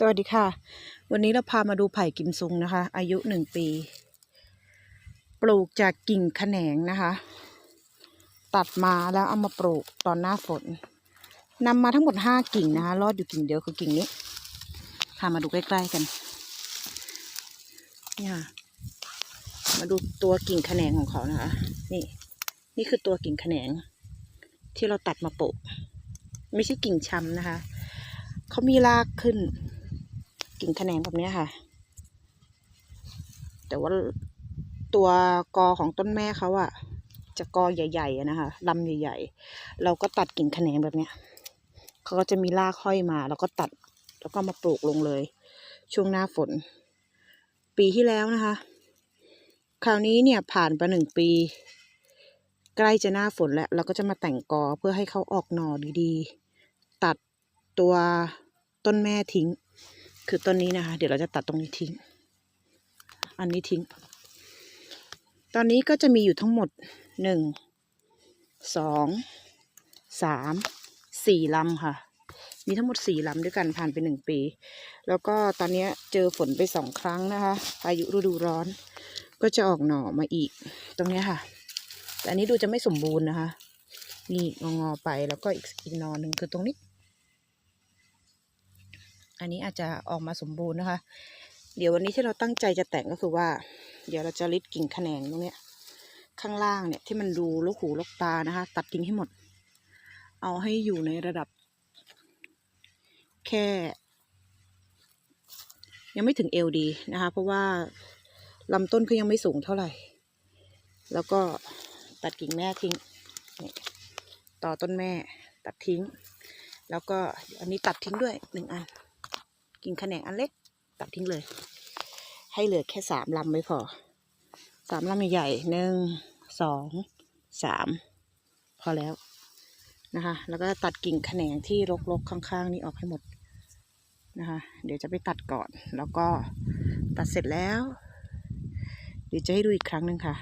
สวัสดีค่ะ วันนี้เราพามาดูไผ่กิมซุงนะคะ อายุหนึ่งปี ปลูกจากกิ่งแขนงนะคะ ตัดมาแล้วเอามาปลูกตอนหน้าฝนนำมาทั้งหมดห้ากิ่งนะคะ รอดอยู่กิ่งเดียวคือกิ่งนี้พามาดูใกล้ๆกันนี่ค่ะมาดูตัวกิ่งแขนงของเขานะคะ นี่ นี่คือตัวกิ่งแขนง ที่เราตัดมาปลูกไม่ใช่กิ่งช้ำนะคะเขามีรากขึ้น กิ่งแขนงแบบนี้ค่ะ แต่ว่าตัวกอของต้นแม่เขาอะจะกอใหญ่ๆนะคะลำใหญ่ ๆ เราก็ตัดกิ่งแขนงแบบเนี้ยเขาก็จะมีรากห้อยมา แล้วก็ตัดแล้วก็มาปลูกลงเลย ช่วงหน้าฝน ปีที่แล้วนะคะ คราวนี้เนี่ยผ่านไปหนึ่งปี ใกล้จะหน้าฝนแล้วเราก็จะมาแต่งกอเพื่อให้เขาออกหน่อดีๆ ตัดตัวต้นแม่ทิ้ง คือต้นนี้นะคะ เดี๋ยวเราจะตัดตรงนี้ทิ้ง อันนี้ทิ้ง ตอนนี้ก็จะมีอยู่ทั้งหมดหนึ่งสองสามสี่ลำค่ะ มีทั้งหมดสี่ลำด้วยกันผ่านไปหนึ่งปี แล้วก็ตอนนี้เจอฝนไปสองครั้งนะคะพายุฤดูร้อน ก็จะออกหน่อมาอีก ตรงนี้ค่ะ แต่อันนี้ดูจะไม่สมบูรณ์นะคะ นี่งอๆไปแล้วก็อีกอีกหนอหนึ่งคือตรงนี้ อันนี้อาจจะออกมาสมบูรณ์นะคะ เดี๋ยววันนี้ที่เราตั้งใจจะแต่งก็คือว่า เดี๋ยวเราจะริดกิ่งแขนงตรงเนี้ยข้างล่างเนี่ยที่มันดูลูกหูลูกตานะคะ ตัดทิ้งให้หมด เอาให้อยู่ในระดับ แค่ ยังไม่ถึงเอวดีนะคะ เพราะว่าลำต้นเขายังไม่สูงเท่าไหร่ แล้วก็ตัดกิ่งแม่ทิ้งนี่ต่อต้นแม่ตัดทิ้ง แล้วก็อันนี้ตัดทิ้งด้วยหนึ่งอัน กิ่งแขนงอันเล็กตัดทิ้งเลย ให้เหลือแค่สามลำไม่พอสามลำใหญ่หนึ่งสองสามพอแล้วนะคะ แล้วก็ตัดกิ่งแขนงที่รกๆข้างๆ นี้ออกให้หมดนะคะ เดี๋ยวจะไปตัดก่อน แล้วก็ตัดเสร็จแล้ว เดี๋ยวจะให้ดูอีกครั้งหนึ่งค่ะ